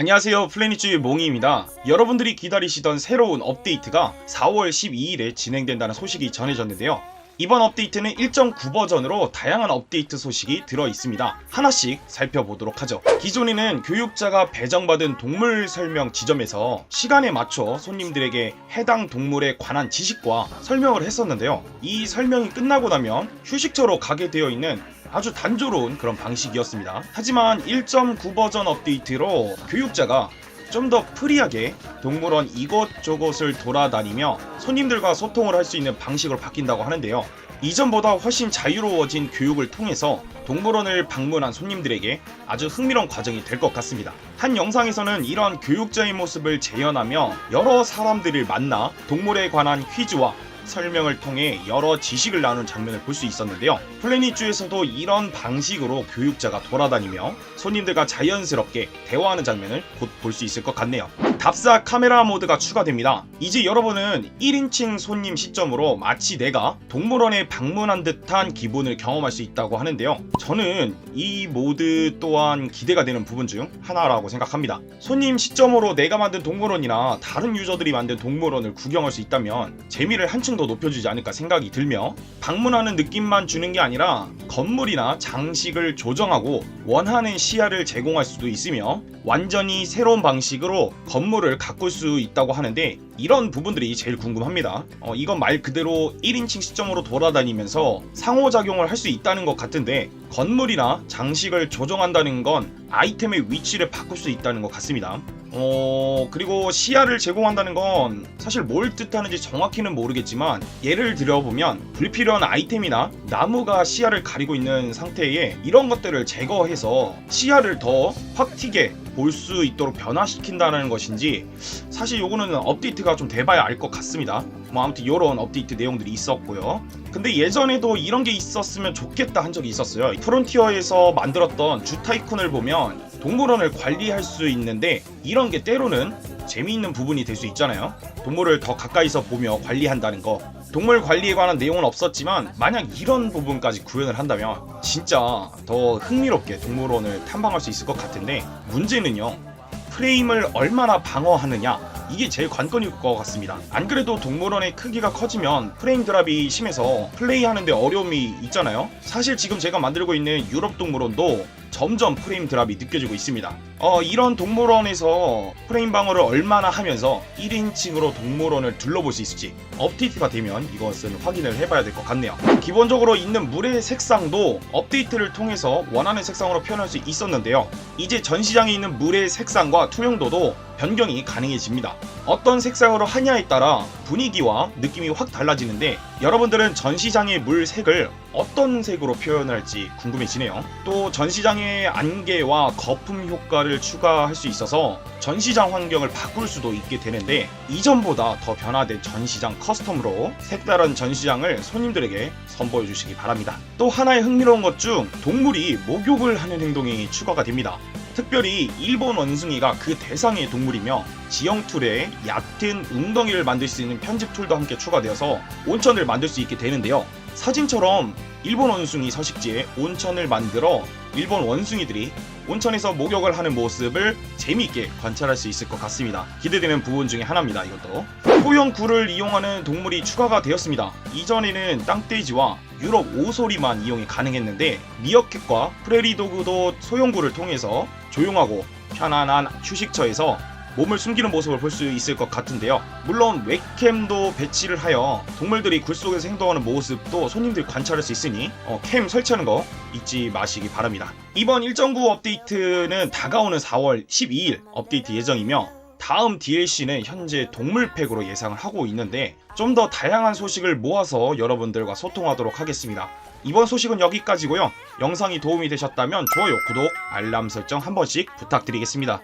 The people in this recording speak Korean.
안녕하세요. 플래닛주의 몽이입니다. 여러분들이 기다리시던 새로운 업데이트가 4월 12일에 진행된다는 소식이 전해졌는데요 이번 업데이트는 1.9 버전으로 다양한 업데이트 소식이 들어 있습니다. 하나씩 살펴보도록 하죠. 기존에는 교육자가 배정받은 동물 설명 지점에서 시간에 맞춰 손님들에게 해당 동물에 관한 지식과 설명을 했었는데요. 이 설명이 끝나고 나면 휴식처로 가게 되어 있는 아주 단조로운 그런 방식이었습니다. 하지만 1.9 버전 업데이트로 교육자가 좀 더 프리하게 동물원 이곳저곳을 돌아다니며 손님들과 소통을 할 수 있는 방식으로 바뀐다고 하는데요. 이전보다 훨씬 자유로워진 교육을 통해서 동물원을 방문한 손님들에게 아주 흥미로운 과정이 될 것 같습니다. 한 영상에서는 이런 교육자의 모습을 재현하며 여러 사람들을 만나 동물에 관한 퀴즈와 설명을 통해 여러 지식을 나누는 장면을 볼 수 있었는데요. 플래닛주에서도 이런 방식으로 교육자가 돌아다니며 손님들과 자연스럽게 대화하는 장면을 곧 볼 수 있을 것 같네요. 답사 카메라 모드가 추가됩니다. 이제 여러분은 1인칭 손님 시점으로 마치 내가 동물원에 방문한 듯한 기분을 경험할 수 있다고 하는데요. 저는 이 모드 또한 기대가 되는 부분 중 하나라고 생각합니다. 손님 시점으로 내가 만든 동물원이나 다른 유저들이 만든 동물원을 구경할 수 있다면 재미를 한층 더 높여주지 않을까 생각이 들며 방문하는 느낌만 주는 게 아니라 건물이나 장식을 조정하고 원하는 시야를 제공할 수도 있으며 완전히 새로운 방식으로 건물을 가꿀 수 있다고 하는데 이런 부분들이 제일 궁금합니다. 어, 이건 말 그대로 1인칭 시점으로 돌아다니면서 상호작용을 할 수 있다는 것 같은데 건물이나 장식을 조정한다는 건 아이템의 위치를 바꿀 수 있다는 것 같습니다. 어, 그리고 시야를 제공한다는 건 사실 뭘 뜻하는지 정확히는 모르겠지만 예를 들어보면 불필요한 아이템이나 나무가 시야를 가리고 있는 상태에 이런 것들을 제거해서 시야를 더 확 튀게 볼 수 있도록 변화시킨다는 것인지 사실 요거는 업데이트가 좀 돼봐야 알 것 같습니다. 뭐 아무튼 이런 업데이트 내용들이 있었고요. 근데 예전에도 이런 게 있었으면 좋겠다 한 적이 있었어요. 프론티어에서 만들었던 주 타이쿤을 보면 동물원을 관리할 수 있는데 이런 게 때로는 재미있는 부분이 될 수 있잖아요. 동물을 더 가까이서 보며 관리한다는 거. 동물 관리에 관한 내용은 없었지만 만약 이런 부분까지 구현을 한다면 진짜 더 흥미롭게 동물원을 탐방할 수 있을 것 같은데 문제는요. 프레임을 얼마나 방어하느냐 이게 제일 관건일 것 같습니다. 안 그래도 동물원의 크기가 커지면 프레임 드랍이 심해서 플레이하는데 어려움이 있잖아요. 사실 지금 제가 만들고 있는 유럽 동물원도 점점 프레임 드랍이 느껴지고 있습니다. 어, 이런 동물원에서 프레임 방어를 얼마나 하면서 1인칭으로 동물원을 둘러볼 수 있을지 업데이트가 되면 이것은 확인을 해봐야 될 것 같네요. 기본적으로 있는 물의 색상도 업데이트를 통해서 원하는 색상으로 표현할 수 있었는데요. 이제 전시장에 있는 물의 색상과 투명도도 변경이 가능해집니다. 어떤 색상으로 하냐에 따라 분위기와 느낌이 확 달라지는데 여러분들은 전시장의 물 색을 어떤 색으로 표현할지 궁금해지네요. 또 전시장의 안개와 거품 효과를 추가할 수 있어서 전시장 환경을 바꿀 수도 있게 되는데 이전보다 더 변화된 전시장 커스텀으로 색다른 전시장을 손님들에게 선보여 주시기 바랍니다. 또 하나의 흥미로운 것 중 동물이 목욕을 하는 행동이 추가가 됩니다. 특별히 일본 원숭이가 그 대상의 동물이며 지형 툴에 얕은 웅덩이를 만들 수 있는 편집 툴도 함께 추가되어서 온천을 만들 수 있게 되는데요. 사진처럼 일본 원숭이 서식지에 온천을 만들어 일본 원숭이들이 온천에서 목욕을 하는 모습을 재미있게 관찰할 수 있을 것 같습니다. 기대되는 부분 중에 하나입니다. 이것도 소형 굴을 이용하는 동물이 추가가 되었습니다. 이전에는 땅돼지와 유럽 오소리만 이용이 가능했는데 미어캣과 프레리도그도 소형 굴을 통해서 조용하고 편안한 휴식처에서 몸을 숨기는 모습을 볼 수 있을 것 같은데요. 물론 웹캠도 배치를 하여 동물들이 굴 속에서 행동하는 모습도 손님들이 관찰할 수 있으니 어, 캠 설치하는 거 잊지 마시기 바랍니다. 이번 1.9 업데이트는 다가오는 4월 12일 업데이트 예정이며 다음 DLC는 현재 동물팩으로 예상을 하고 있는데 좀 더 다양한 소식을 모아서 여러분들과 소통하도록 하겠습니다. 이번 소식은 여기까지고요. 영상이 도움이 되셨다면 좋아요, 구독, 알람 설정 한 번씩 부탁드리겠습니다.